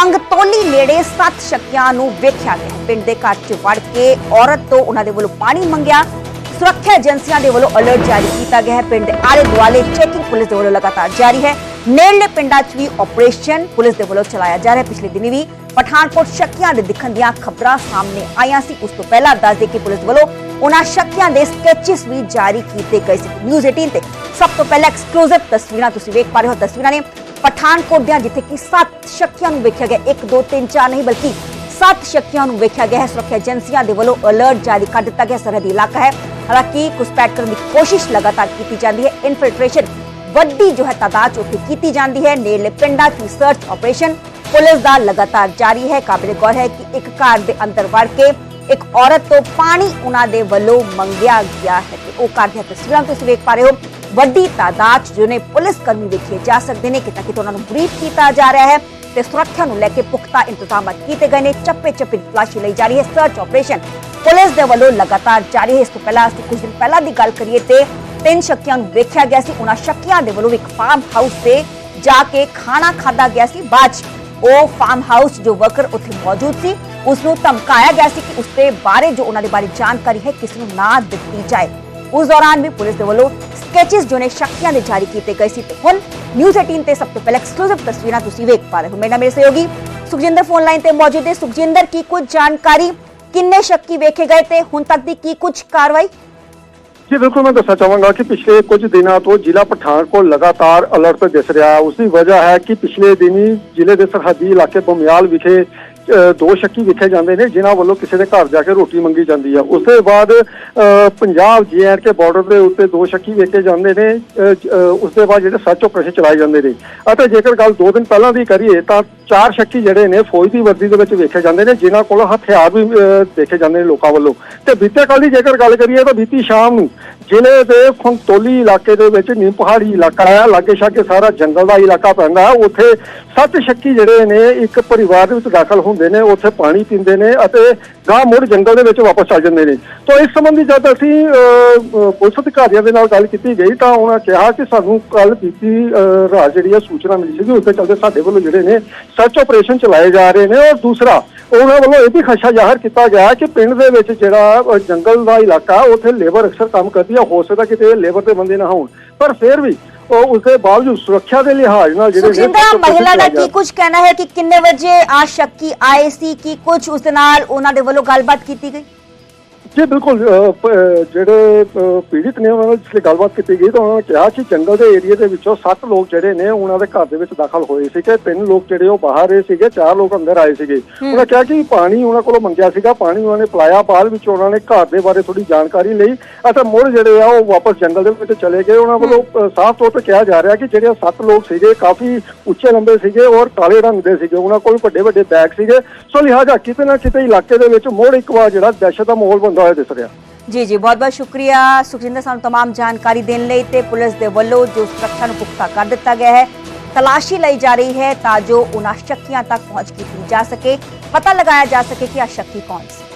ਫੰਗਤੋਲੀ ਨੇੜੇ ਸੱਤ ਸ਼ੱਕੀਆਂ ਨੂੰ ਵੇਖਿਆ ਗਿਆ। ਪਿੰਡ ਦੇ ਘਰ 'ਚ ਵੜ ਕੇ ਔਰਤ ਤੋਂ ਉਹਨਾਂ ਦੇ ਵੱਲੋਂ ਪਾਣੀ ਮੰਗਿਆ। ਸੁਰੱਖਿਆ ਏਜੰਸੀਆਂ ਦੇ ਵੱਲੋਂ ਅਲਰਟ ਜਾਰੀ ਕੀਤਾ ਗਿਆ ਹੈ। ਪਿੰਡ ਦੇ ਆਲੇ ਦੁਆਲੇ ਚੈਕਿੰਗ ਪੁਲਿਸ ਦੇ ਵੱਲੋਂ ਲਗਾਤਾਰ ਜਾਰੀ ਹੈ। ਨੇੜਲੇ ਪਿੰਡਾਂ 'ਚ ਵੀ ਆਪਰੇਸ਼ਨ ਪੁਲਿਸ ਦੇ ਵੱਲੋਂ ਚਲਾਇਆ ਜਾ ਰਿਹਾ ਪਿਛਲੇ ਦਿਨੀ ਵੀ ਪਠਾਨਕੋਟ ਸ਼ੱਕੀਆਂ ਦੇ ਦਿਖਣ ਦੀਆਂ ਖਬਰਾਂ ਸਾਹਮਣੇ ਆਈਆਂ ਸੀ। ਉਸ ਤੋਂ ਪਹਿਲਾਂ ਦੱਸ ਦੇ ਕਿ ਪੁਲਿਸ ਵੱਲੋਂ ਉਹਨਾਂ ਸ਼ੱਕੀਆਂ ਦੇ ਸਕੈਚਸ ਵੀ ਜਾਰੀ ਕੀਤੇ ਗਏ ਸੀ। ਨਿਊਜ਼ 18 ਤੇ ਸਭ ਤੋਂ ਪਹਿਲਾਂ ਐਕਸਕਲੂਸਿਵ ਤਸਵੀਰਾਂ ਤੁਸੀਂ ਵੇਖ ਪਾ ਰਹੇ ਹੋ। ਤਸਵੀਰਾਂ ਨੇ ਪਠਾਨਕੋਟ ਦੀਆਂ, ਜਿੱਥੇ ਕਿ ਸੱਤ ਸ਼ੱਕੀਆਂ ਨੂੰ ਵੇਖਿਆ ਗਿਆ। 1 2 3 4 ਨਹੀਂ, ਬਲਕਿ ਸੱਤ ਸ਼ੱਕੀਆਂ ਨੂੰ ਵੇਖਿਆ ਗਿਆ। ਹੈ ਸੁਰੱਖਿਆ ਏਜੰਸੀਆਂ ਦੇ ਵੱਲੋਂ ਅਲਰਟ ਜਾਰੀ ਕਰ ਦਿੱਤਾ ਗਿਆ। ਸਰਹੱਦੀ ਇਲਾਕਾ ਹੈ। ਹਾਲਾਂਕਿ ਘੁਸਪੈਠ ਕਰਨ ਦੀ ਕੋਸ਼ਿਸ਼ ਲਗਾਤਾਰ ਕੀਤੀ ਜਾਂਦੀ ਹੈ। ਇਨਫਿਲਟ੍ਰੇਸ਼ਨ ਵੱਡੀ ਜੋ ਹੈ, ਤਾਦਾਦ ਉੱਥੇ ਕੀਤੀ ਜਾਂਦੀ ਹੈ। ਨੇੜਲੇ ਪਿੰਡਾਂ 'ਚ ਸਰਚ ਆਪਰੇਸ਼ਨ ਪੁਲਿਸ ਦਾ ਲਗਾਤਾਰ ਜਾਰੀ ਹੈ। ਕਾਬਿਲ ਗੌਰ ਹੈ ਕਿ ਇੱਕ ਘਰ ਦੇ ਅੰਦਰ ਵੜ ਕੇ ਇੱਕ ਔਰਤ ਤੋਂ ਪਾਣੀ ਉਹਨਾਂ ਦੇ ਵੱਲੋਂ ਮੰਗਿਆ ਗਿਆ ਹੈ ਤੇ ਉਹ ਘਰ ਦੀਆਂ ਤਸਵੀਰਾਂ ਤੁਸੀਂ ਵੇਖ ਪਾ ਰਹੇ ਹੋ। ਵੱਡੀ ਤਾਦਾਦ 'ਚ ਜਿਹਨੇ ਪੁਲਿਸ ਕਰਮੀ ਵੇਖੇ ਜਾ ਸਕਦੇ ਨੇ, ਕਿਤੇ ਕਿਤੇ ਉਹਨਾਂ ਨੂੰ ਬਰੀਫ ਕੀਤਾ ਜਾ ਰਿਹਾ ਹੈ ਤੇ ਸੁਰੱਖਿਆ ਨੂੰ ਲੈ ਕੇ ਪੁਖਤਾ ਇੰਤਜ਼ਾਮਾਤ ਕੀਤੇ ਗਏ ਨੇ, ਚੱਪੇ ਚੱਪੇ ਤਲਾਸ਼ੀ ਲਈ ਜਾ ਰਹੀ ਹੈ ਸਰਚ ਆਪਰੇਸ਼ਨ ਪੁਲਿਸ ਦੇ ਵੱਲੋਂ ਲਗਾਤਾਰ ਜਾਰੀ ਹੈ। ਇਸ ਤੋਂ ਪਹਿਲਾਂ ਅਸੀਂ ਕੁਝ ਦਿਨ ਪਹਿਲਾਂ ਦੀ ਗੱਲ ਕਰੀਏ ਤੇ ਤਿੰਨ ਸ਼ੱਕੀਆਂ ਨੂੰ ਵੇਖਿਆ ਗਿਆ ਸੀ। ਉਹਨਾਂ ਸ਼ੱਕੀਆਂ ਦੇ ਵੱਲੋਂ ਇੱਕ ਫਾਰਮ ਹਾਊਸ ਤੇ ਜਾ ਕੇ ਖਾਣਾ ਖਾਦਾ ਗਿਆ ਸੀ। ਬਾਅਦ 'ਚ ਉਹ ਫਾਰਮ ਹਾਊਸ ਜੋ ਵਰਕਰ ਉੱਥੇ ਮੌਜੂਦ ਸੀ ਉਸ ਨੂੰ ਧਮਕਾਇਆ ਗਿਆ ਸੀ ਕਿ ਉਸ ਦੇ ਬਾਰੇ ਜੋ ਉਹਨਾਂ ਦੇ ਬਾਰੇ ਜਾਣਕਾਰੀ ਹੈ ਕਿਸ ਨੂੰ ਨਾ ਦਿੱਤੀ ਜਾਏ ਉਸ ਦੌਰਾਨ ਵੀ ਪੁਲਿਸ ਦੇ ਵੱਲੋਂ ਸਕੈਚਸ ਜੋ ਨੇ ਸ਼ੱਕੀਆਂ ਦੇ ਜਾਰੀ ਕੀਤੇ ਗਏ ਸੀ ਤੇ ਹੁਣ ਨਿਊਜ਼ 18 ਤੇ ਸਭ ਤੋਂ ਪਹਿਲਾਂ ਐਕਸਕਲੂਸਿਵ ਤਸਵੀਰਾਂ ਤੁਸੀਂ ਵੇਖ ਪਾ ਰਹੇ ਹੋ ਮੇਰਾ ਮੇਰੇ ਸਹਿਯੋਗੀ ਸੁਖਜਿੰਦਰ ਫੋਨ ਲਾਈਨ ਤੇ ਮੌਜੂਦ ਹੈ ਸੁਖਜਿੰਦਰ ਕੀ ਕੁਝ ਜਾਣਕਾਰੀ ਕਿੰਨੇ ਸ਼ੱਕੀ ਵੇਖੇ ਗਏ ਤੇ ਹੁਣ ਤੱਕ ਦੀ ਕੀ ਕੁਝ ਕਾਰਵਾਈ ਜੀ ਬਿਲਕੁਲ ਮੈਂ ਦੱਸਣਾ ਚਾਹਾਂਗਾ ਕਿ ਪਿਛਲੇ ਕੁਝ ਦਿਨਾਂ ਤੋਂ ਜ਼ਿਲ੍ਹਾ ਪਠਾਨਕੋਟ ਲਗਾਤਾਰ ਅਲਰਟ ਤੇ ਦਿਸ ਰਿਹਾ ਹੈ ਉਸ ਦੀ ਵਜ੍ਹਾ ਹੈ ਕਿ ਪਿਛਲੇ ਦਿਨੀ ਜ਼ਿਲ੍ਹੇ ਦੇ ਸਰਹੱਦੀ ਇਲਾਕੇ ਬਮਿਆਲ ਵਿਖੇ ਅ, ਦੋ ਸ਼ੱਕੀ ਵਿਖੇ ਜਾਂਦੇ ਨੇ ਜਿਨ੍ਹਾਂ ਵੱਲੋਂ ਕਿਸੇ ਦੇ ਘਰ ਜਾ ਕੇ ਰੋਟੀ ਮੰਗੀ ਜਾਂਦੀ ਹੈ ਉਸ ਦੇ ਬਾਅਦ ਅ, ਪੰਜਾਬ ਜੀਐਂਡ ਕੇ ਬਾਰਡਰ ਦੇ ਉੱਤੇ ਦੋ ਸ਼ੱਕੀ ਵੇਖੇ ਜਾਂਦੇ ਨੇ ਅ, ਉਸ ਦੇ ਬਾਅਦ ਜਿਹੜੇ ਸਰਚ ਓਪਰੇਸ਼ਨ ਚਲਾਏ ਜਾਂਦੇ ਨੇ। ਅਤੇ ਜੇਕਰ ਗੱਲ ਦੋ ਦਿਨ ਪਹਿਲਾਂ ਦੀ ਕਰੀਏ ਤਾਂ ਚਾਰ ਸ਼ੱਕੀ ਜਿਹੜੇ ਨੇ ਫੌਜ ਦੀ ਵਰਦੀ ਦੇ ਵਿੱਚ ਵੇਖੇ ਜਾਂਦੇ ਨੇ ਜਿਨ੍ਹਾਂ ਕੋਲ ਹਥਿਆਰ ਵੀ ਅ, ਦੇਖੇ ਜਾਂਦੇ ਨੇ ਲੋਕਾਂ ਵੱਲੋਂ। ਤੇ ਬੀਤੇ ਕੱਲ ਦੀ ਜੇਕਰ ਗੱਲ ਕਰੀਏ ਤਾਂ ਬੀਤੀ ਸ਼ਾਮ ਨੂੰ ਜ਼ਿਲ੍ਹੇ ਦੇ ਖੰਤੋਲੀ ਇਲਾਕੇ ਦੇ ਵਿੱਚ ਨੀਮ ਪਹਾੜੀ ਇਲਾਕਾ ਹੈ ਲਾਗੇ ਛਾਗੇ ਸਾਰਾ ਜੰਗਲ ਦਾ ਇਲਾਕਾ ਪੈਂਦਾ ਹੈ ਉੱਥੇ ਸੱਤ ਸ਼ੱਕੀ ਜਿਹੜੇ ਨੇ, ਇੱਕ ਪਰਿਵਾਰ ਦੇ ਵਿੱਚ ਦਾਖਲ ਹੁੰਦੇ ਨੇ, ਉੱਥੇ ਪਾਣੀ ਪੀਂਦੇ ਨੇ ਅਤੇ ਗਾਂ ਮੁੜ ਜੰਗਲ ਦੇ ਵਿੱਚ ਵਾਪਸ ਚੱਲ ਜਾਂਦੇ ਨੇ। ਤਾਂ ਇਸ ਸੰਬੰਧੀ ਜਦ ਅਸੀਂ ਪੁਲਿਸ ਅਧਿਕਾਰੀਆਂ ਦੇ ਨਾਲ ਗੱਲ ਕੀਤੀ ਗਈ ਤਾਂ ਉਹਨਾਂ ਕਿਹਾ ਕਿ ਸਾਨੂੰ ਕੱਲ ਬੀਤੀ ਰਾਤ ਜਿਹੜੀ ਹੈ ਸੂਚਨਾ ਮਿਲੀ ਸੀ ਉਸ ਦੇ ਚੱਲਦੇ ਸਾਡੇ ਵੱਲੋਂ ਜਿਹੜੇ ਨੇ ਸਰਚ ਆਪਰੇਸ਼ਨ ਚਲਾਏ ਜਾ ਰਹੇ ਨੇ। ਔਰ ਦੂਸਰਾ, ਉਹਨਾਂ ਵੱਲੋਂ ਇਹ ਵੀ ਖਦਸ਼ਾ ਜ਼ਾਹਰ ਕੀਤਾ ਗਿਆ ਕਿ ਪਿੰਡ ਦੇ ਵਿੱਚ ਜਿਹੜਾ ਜੰਗਲ ਦਾ ਇਲਾਕਾ, ਉੱਥੇ ਲੇਬਰ ਅਕਸਰ ਕੰਮ ਕਰਦੀ ਹੈ ਹੋ ਸਕਦਾ ਕਿਤੇ ਲੇਬਰ ਦੇ ਬੰਦੇ ਨਾ ਹੋਣ। ਪਰ ਫਿਰ ਵੀ ਉਹ ਉਸ ਦੇ ਬਾਵਜੂਦ ਸੁਰੱਖਿਆ ਦੇ ਲਿਹਾਜ਼ ਨਾਲ ਜਿਹੜੇ operation ਮਹਿਲਾ ਦਾ ਜਾ ਕੀ ਕੁਝ ਕਹਿਣਾ ਹੈ ਕਿ ਕਿੰਨੇ ਵਜੇ ਆ ਸ਼ੱਕੀ ਆਏ ਸੀ? ਕੀ ਕੁਝ ਉਸ ਨਾਲ ਉਹਨਾਂ ਦੇ ਵੱਲੋਂ ਗੱਲਬਾਤ ਕੀਤੀ ਗਈ? ਜੀ ਬਿਲਕੁਲ ਜਿਹੜੇ ਪੀੜਿਤ ਨੇ ਉਹਨਾਂ ਨਾਲ ਜਿਸਲੇ ਗੱਲਬਾਤ ਕੀਤੀ ਗਈ ਤਾਂ ਉਹਨਾਂ ਨੇ ਕਿਹਾ ਕਿ ਜੰਗਲ ਦੇ ਏਰੀਆ ਦੇ ਵਿੱਚੋਂ ਸੱਤ ਲੋਕ ਜਿਹੜੇ ਨੇ ਉਹਨਾਂ ਦੇ ਘਰ ਦੇ ਵਿੱਚ ਦਾਖਲ ਹੋਏ ਸੀਗੇ। ਤਿੰਨ ਲੋਕ ਜਿਹੜੇ ਉਹ ਬਾਹਰ ਰਹੇ ਸੀਗੇ ਚਾਰ ਲੋਕ ਅੰਦਰ ਆਏ ਸੀਗੇ। ਉਹਨਾਂ ਕਿਹਾ ਕਿ ਪਾਣੀ ਉਹਨਾਂ ਕੋਲੋਂ ਮੰਗਿਆ ਸੀਗਾ। ਪਾਣੀ ਉਹਨਾਂ ਨੇ ਪਿਲਾਇਆ। ਬਾਅਦ ਵਿੱਚ ਉਹਨਾਂ ਨੇ ਘਰ ਦੇ ਬਾਰੇ ਥੋੜੀ ਜਾਣਕਾਰੀ ਲਈ। ਅਤੇ ਮੁੜ ਜਿਹੜੇ ਆ ਉਹ ਵਾਪਸ ਜੰਗਲ ਦੇ ਵਿੱਚ ਚਲੇ ਗਏ। ਉਹਨਾਂ ਵੱਲੋਂ ਸਾਫ਼ ਤੌਰ ਤੇ ਕਿਹਾ ਜਾ ਰਿਹਾ ਕਿ ਜਿਹੜੇ ਸੱਤ ਲੋਕ ਸੀਗੇ ਕਾਫੀ ਉੱਚੇ ਲੰਬੇ ਸੀਗੇ ਔਰ ਕਾਲੇ ਰੰਗ ਦੇ ਸੀਗੇ। ਉਹਨਾਂ ਕੋਲ ਵੱਡੇ ਵੱਡੇ ਬੈਗ ਸੀਗੇ। ਸੋ ਲਿਹਾਜ਼ਾ ਕਿਤੇ ਨਾ ਕਿਤੇ ਇਲਾਕੇ ਦੇ ਵਿੱਚ ਮੁੜ ਇੱਕ ਵਾਰ ਜਿਹੜਾ ਦਹਿਸ਼ਤ ਦਾ ਮਾਹੌਲ ਬੰਦਾ ਹੋਇਆ ਦਿਸ ਰਿਹਾ ਜੀ ਜੀ ਬਹੁਤ ਬਹੁਤ ਸ਼ੁਕਰੀਆ ਸੁਖਜਿੰਦਰ ਸਾਨੂੰ तमाम ਜਾਣਕਾਰੀ ਦੇਣ ਲਈ ਤੇ ਪੁਲਿਸ ਦੇ ਵੱਲੋਂ ਜੋ ਸੁਰੱਖਿਆ ਨੂੰ ਪੁਖਤਾ ਕਰ ਦਿੱਤਾ ਗਿਆ ਹੈ ਤਲਾਸ਼ੀ ਲਈ ਜਾ ਰਹੀ ਹੈ ਤਾਂ ਜੋ ਉਹਨਾਂ ਸ਼ੱਕੀਆਂ ਤੱਕ ਪਹੁੰਚ ਕੀਤੀ ਜਾ ਸਕੇ ਪਤਾ ਲਗਾਇਆ ਜਾ ਸਕੇ ਕਿ ਆ ਸ਼ੱਕੀ ਕੌਣ ਸੀ